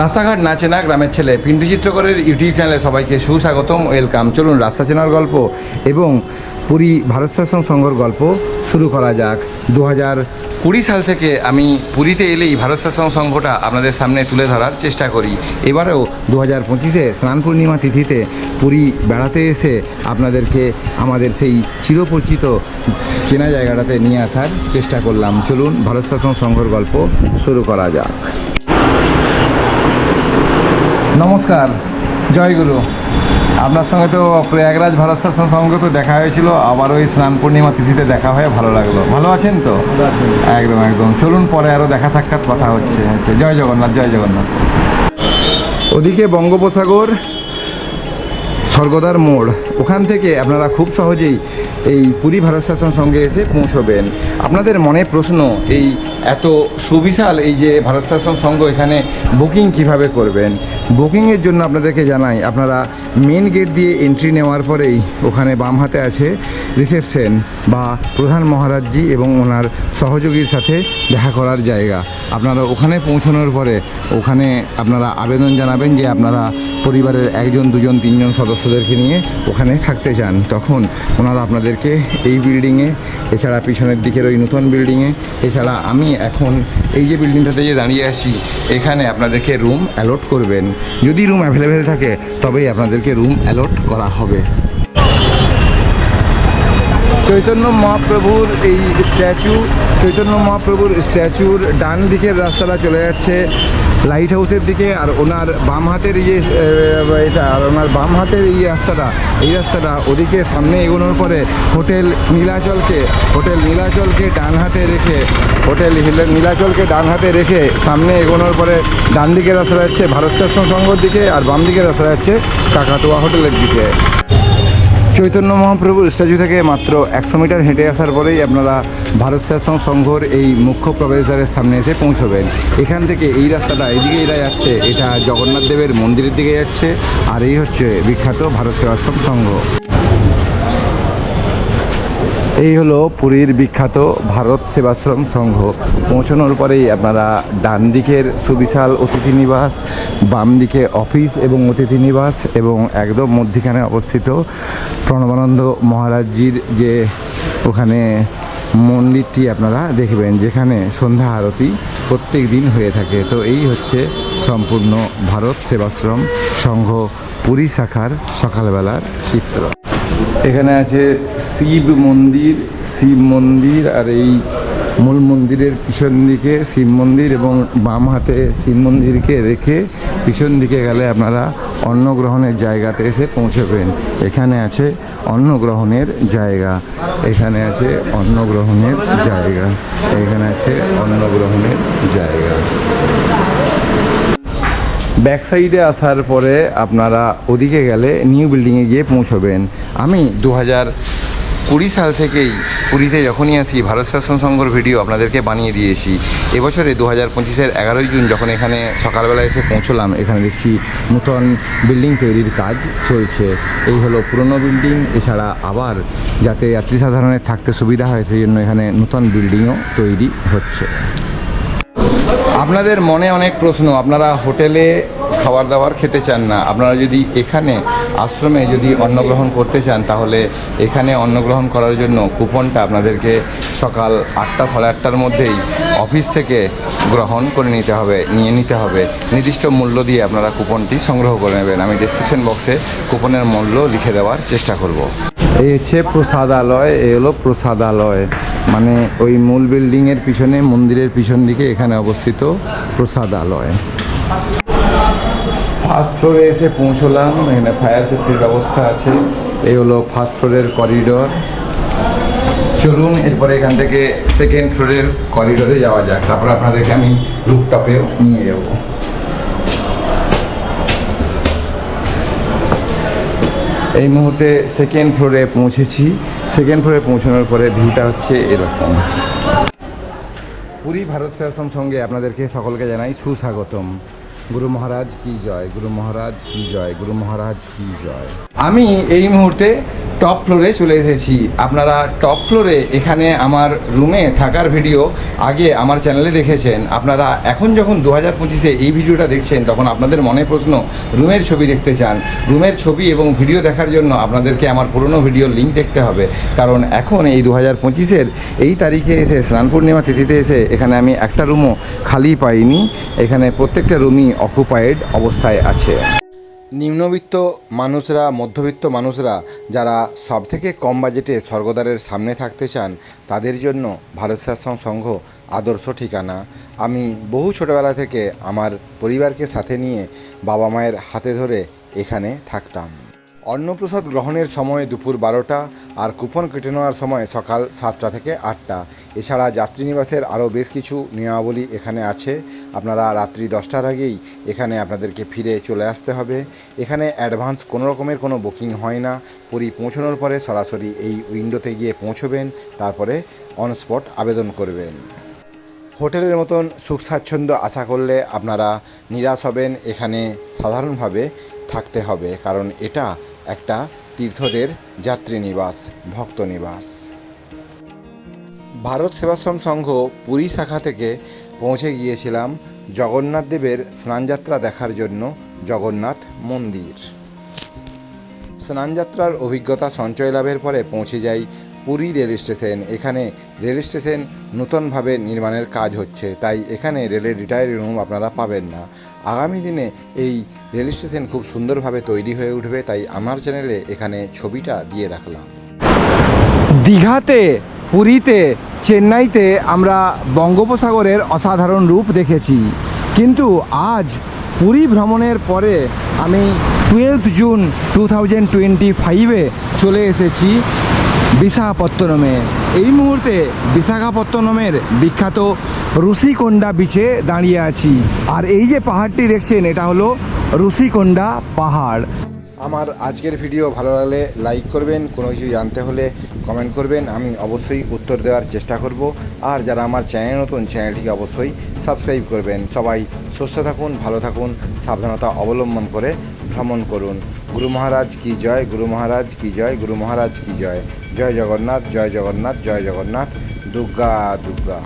রাস্তাঘাট না চেনা গ্রামের ছেলে পিন্টু চিত্রকরের ইউটিউব চ্যানেলে সবাইকে সুস্বাগতম, ওয়েলকাম। চলুন রাস্তা চেনার গল্প এবং পুরী ভারত শাসন সংঘর গল্প শুরু করা যাক। দু হাজার কুড়ি সাল থেকে আমি পুরীতে এলেই ভারত শাসন সংঘটা আপনাদের সামনে তুলে ধরার চেষ্টা করি। এবারেও দু হাজার পঁচিশে স্নান পূর্ণিমা তিথিতে পুরী বেড়াতে এসে আপনাদেরকে আমাদের সেই চিরপরিচিত চেনা জায়গাটাতে নিয়ে আসার চেষ্টা করলাম। চলুন ভারত শাসন সংঘর গল্প শুরু করা যাক। নমস্কার জয়গুরু আপনার সঙ্গে তো প্রয়াগরাজ ভারত শাসন সংঘ তো দেখা হয়েছিল আবার ওই স্নান পূর্ণিমা তিথিতে দেখা হয়ে ভালো লাগল। ভালো আছেন তো? একদম একদম। চলুন পরে আরও দেখা সাক্ষাৎ কথা হচ্ছে। আচ্ছা জয় জগন্নাথ জয় জগন্নাথ। ওদিকে বঙ্গোপসাগর স্বর্গদার মোড়। ওখান থেকে আপনারা খুব সহজেই এই পুরী ভারত শাসন সঙ্গে এসে পৌঁছবেন। আপনাদের মনে প্রশ্ন, এই এত সুবিশাল এই যে ভারত শাসন সংঘ এখানে বুকিং কীভাবে করবেন? বুকিংয়ের জন্য আপনাদেরকে জানাই, আপনারা মেন গেট দিয়ে এন্ট্রি নেওয়ার পরেই ওখানে বাম হাতে আছে রিসেপশন বা প্রধান মহারাজজি এবং ওনার সহযোগীর সাথে দেখা করার জায়গা। আপনারা ওখানে পৌঁছানোর পরে ওখানে আপনারা আবেদন জানাবেন যে আপনারা পরিবারের একজন, দুজন, তিনজন সদস্যদেরকে নিয়ে ওখানে থাকতে চান। তখন ওনারা আপনাদেরকে এই বিল্ডিংয়ে এছাড়া পিছনের দিকের ওই নতুন বিল্ডিংয়ে এছাড়া আমি এখন এই যে বিল্ডিংটাতে যে দাঁড়িয়ে আছি, এখানে আপনাদেরকে রুম অ্যালট করবেন। যদি রুম অ্যাভেলেবেল থাকে, তবেই আপনাদেরকে রুম অ্যালট করা হবে। চৈতন্য মহাপ্রভুর এই স্ট্যাচু, চৈতন্য মহাপ্রভুর স্ট্যাচুর ডান দিকের রাস্তাটা চলে যাচ্ছে লাইট হাউসের দিকে আর ওনার বাম হাতের ইয়ে এটা, আর ওনার বাম হাতের এই রাস্তাটা এই রাস্তাটা ওদিকে সামনে এগোনোর পরে হোটেল নীলাচলকে হোটেল নীলাচলকে ডান হাতে রেখে, হোটেল নীলাচলকে ডান হাতে রেখে সামনে এগোনোর পরে ডান দিকের রাস্তা যাচ্ছে ভারত শাসন সংঘর দিকে আর বাম দিকের রাস্তা যাচ্ছে কাকাতুয়া হোটেলের দিকে। চৈতন্য মহাপ্রভুর স্ট্যাচু থেকে মাত্র একশো মিটার হেঁটে আসার পরেই আপনারা ভারত শাসন সংঘর এই মুখ্য প্রবেশদ্বারের সামনে এসে পৌঁছবেন। এখান থেকে এই রাস্তাটা এদিকে এরা যাচ্ছে, এটা জগন্নাথ দেবের মন্দিরের দিকে যাচ্ছে, আর এই হচ্ছে বিখ্যাত ভারত সেবাশ্রম সংঘ। এই হলো পুরীর বিখ্যাত ভারত সেবাশ্রম সংঘ। পৌঁছানোর পরেই আপনারা ডান দিকের সুবিশাল অতিথি নিবাস, বাম দিকে অফিস এবং অতিথি নিবাস এবং একদম মধ্যিখানে অবস্থিত প্রণবানন্দ মহারাজজির যে ওখানে মন্দিরটি আপনারা দেখবেন, যেখানে সন্ধ্যা আরতি প্রত্যেক দিন হয়ে থাকে। তো এই হচ্ছে সম্পূর্ণ ভারত সেবাশ্রম সংঘ পুরী শাখার সকালবেলার চিত্র। এখানে আছে শিব মন্দির শিব মন্দির আর এই মূল মন্দিরের পিছন দিকে শিব মন্দির এবং বাম হাতে শিব মন্দিরকে রেখে পিছন দিকে গেলে আপনারা অন্নগ্রহণের জায়গাতে এসে পৌঁছবেন। এখানে আছে অন্নগ্রহণের জায়গা। এখানে আছে অন্নগ্রহণের জায়গা। এখানে আছে অন্নগ্রহণের জায়গা। ব্যাক সাইডে আসার পরে আপনারা ওদিকে গেলে নিউ বিল্ডিংয়ে গিয়ে পৌঁছবেন। আমি দু হাজার কুড়ি সাল থেকেই পুরীতে যখনই আসি, ভারত শাসন সংঘর ভিডিও আপনাদেরকে বানিয়ে দিয়েছি। এবছরে দু হাজার পঁচিশের এগারোই জুন যখন এখানে সকালবেলা এসে পৌঁছলাম, এখানে দেখছি নূতন বিল্ডিং তৈরির কাজ চলছে। এই হলো পুরনো বিল্ডিং, এছাড়া আবার যাতে যাত্রী সাধারণের থাকতে সুবিধা হয়, সেই জন্য এখানে নূতন বিল্ডিংও তৈরি হচ্ছে। আপনাদের মনে অনেক প্রশ্ন। আপনারা হোটেলে খাবার দাবার খেতে চান না। আপনারা যদি এখানে আশ্রমে যদি অন্নগ্রহণ করতে চান, তাহলে এখানে অন্নগ্রহণ করার জন্য কুপনটা আপনাদেরকে সকাল আটটা, সাড়ে আটটার মধ্যেই অফিস থেকে গ্রহণ করে নিতে হবে, নিয়ে নিতে হবে। নির্দিষ্ট মূল্য দিয়ে আপনারা কুপনটি সংগ্রহ করে নেবেন। আমি ডিসক্রিপশন বক্সে কুপনের মূল্য লিখে দেওয়ার চেষ্টা করব। এই হচ্ছে প্রসাদালয় এ হলো প্রসাদালয়। মানে ওই মূল বিল্ডিংয়ের পিছনে, মন্দিরের পিছন দিকে এখানে অবস্থিত প্রসাদালয়। ফার্স্ট ফ্লোরে এসে পৌঁছলাম, এখানে ফায়ার সেফটির ব্যবস্থা আছে। এই হলো ফার্স্ট ফ্লোরের করিডোর চলুন, এরপরে এখান থেকে সেকেন্ড ফ্লোরের করিডোরে যাওয়া যাক। তারপর আপনাদেরকে আমি রুফটপেও নিয়ে যাব। এই মুহূর্তে সেকেন্ড ফ্লোরে পৌঁছেছি। সেকেন্ড ফ্লোরে পৌঁছানোর পরে ভিউটা হচ্ছে এরকম। পুরী ভারত সেবাশ্রম সঙ্গে আপনাদেরকে সকলকে জানাই সুস্বাগতম। গুরু মহারাজ কি জয়? গুরু মহারাজ কি জয়? গুরু মহারাজ কি জয়? আমি এই মুহূর্তে টপ ফ্লোরে চলে এসেছি। আপনারা টপ ফ্লোরে এখানে আমার রুমে থাকার ভিডিও আগে আমার চ্যানেলে দেখেছেন। আপনারা এখন যখন দু হাজার পঁচিশে এই ভিডিওটা দেখছেন, তখন আপনাদের মনে প্রশ্ন রুমের ছবি দেখতে চান? রুমের ছবি এবং ভিডিও দেখার জন্য আপনাদেরকে আমার পুরনো ভিডিওর লিঙ্ক দেখতে হবে। কারণ এখন এই দু হাজার পঁচিশের এই তারিখে এসে, স্নান পূর্ণিমা তিথিতে এসে, এখানে আমি একটা রুমও খালি পাইনি। এখানে প্রত্যেকটা রুমই অকুপায়েড অবস্থায় আছে। নিম্নবিত্ত মানুষরা, মধ্যবিত্ত মানুষরা যারা সব থেকে কম বাজেটে স্বর্গদ্বারের সামনে থাকতে চান, তাদের জন্য ভারত শাসন সংঘ আদর্শ ঠিকানা। আমি বহু ছোটোবেলা থেকে আমার পরিবারকে সাথে নিয়ে বাবা মায়ের হাতে ধরে এখানে থাকতাম। অন্নপ্রসাদ গ্রহণের সময় দুপুর বারোটা আর কুপন কেটে নেওয়ার সময় সকাল সাতটা থেকে আটটা। এছাড়া যাত্রীনিবাসের আরও বেশ কিছু নিয়মাবলী এখানে আছে। আপনারা রাত্রি দশটার আগেই এখানে আপনাদেরকে ফিরে চলে আসতে হবে। এখানে অ্যাডভান্স কোনো রকমের কোনো বুকিং হয় না। পুরী পৌঁছানোর পরে সরাসরি এই উইন্ডোতে গিয়ে পৌঁছবেন, তারপরে অন স্পট আবেদন করবেন। হোটেলের মতন সুখ স্বাচ্ছন্দ্য আশা করলে আপনারা নিরাশ হবেন। এখানে সাধারণভাবে থাকতে হবে, কারণ এটা একটা তীর্থদের যাত্রী নিবাস, ভক্ত নিবাস। ভারত সেবাশ্রম সংঘ পুরী শাখা থেকে পৌঁছে গিয়েছিলাম জগন্নাথ দেবের স্নানযাত্রা দেখার জন্য জগন্নাথ মন্দির। স্নানযাত্রার অভিজ্ঞতা সঞ্চয় লাভের পরে পৌঁছে যাই পুরী রেল স্টেশন। এখানে রেল স্টেশন নতুনভাবে নির্মাণের কাজ হচ্ছে, তাই এখানে রেলের রিটায়ারি রুম আপনারা পাবেন না। আগামী দিনে এই রেল স্টেশন খুব সুন্দরভাবে তৈরি হয়ে উঠবে, তাই আমার চ্যানেলে এখানে ছবিটা দিয়ে রাখলাম। দীঘাতে, পুরীতে, চেন্নাইতে আমরা বঙ্গোপসাগরের অসাধারণ রূপ দেখেছি। কিন্তু আজ পুরী ভ্রমণের পরে আমি twelve June two thousand twenty ফাইভে চলে এসেছি। বিশাখাপত্তনমে এই মুহূর্তে বিশাখাপত্তনমের বিখ্যাত ঋষিকোন্ডা বিচে দাঁড়িয়ে আছি। আর এই যে পাহাড়টি দেখছেন, এটা হলো ঋষিকোন্ডা পাহাড়। আমার আজকের ভিডিও ভালো লাগলে লাইক করবেন, কোনো কিছু জানতে হলে কমেন্ট করবেন, আমি অবশ্যই উত্তর দেওয়ার চেষ্টা করব। আর যারা আমার চ্যানেল নতুন, চ্যানেলটিকে অবশ্যই সাবস্ক্রাইব করবেন। সবাই সুস্থ থাকুন, ভালো থাকুন, সাবধানতা অবলম্বন করে ভ্রমণ করুন। গুরু মহারাজ কি জয় গুরু মহারাজ কি জয় গুরু মহারাজ কি জয় জয় জগন্নাথ জয় জগন্নাথ জয় জগন্নাথ দুর্গা দুর্গা